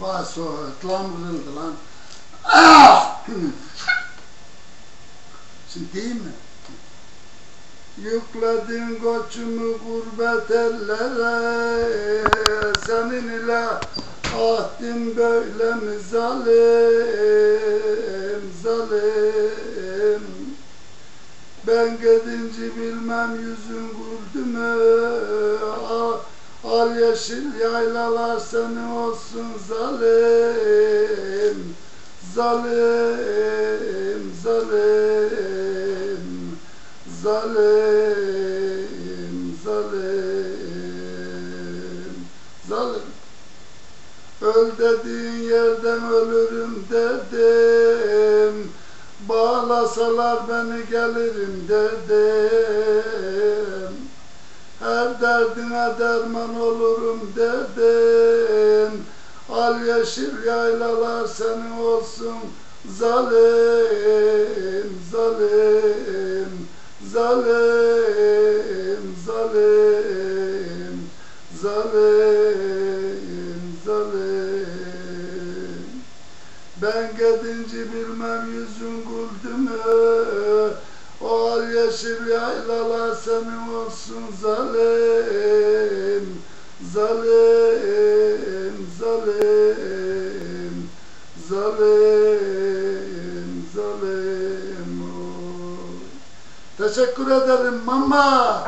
Vay soğuk lan kırıldı lan. Şimdi mi? Yükledin koçumu gurbet ellere Senin ile ahdim böyle mi zalim zalim Ben gidince bilmem yüzün güldü mü al yeşil yaylalar seni olsun zalim Zalim zalim Zalim, zalim, zalim. Öl dediğin yerden ölürüm dedim. Bağlasalar beni gelirim dedim. Derdine derman olurum dedim. Al yeşil yaylalar senin olsun zalim, zalim. Zalim, zalim, zalim, zalim. Ben gidince bilmem yüzün güldü mü? Yeşil yaylalar senin olsun zalim, zalim, zalim, zalim, zalim. Teşekkür ederim mama.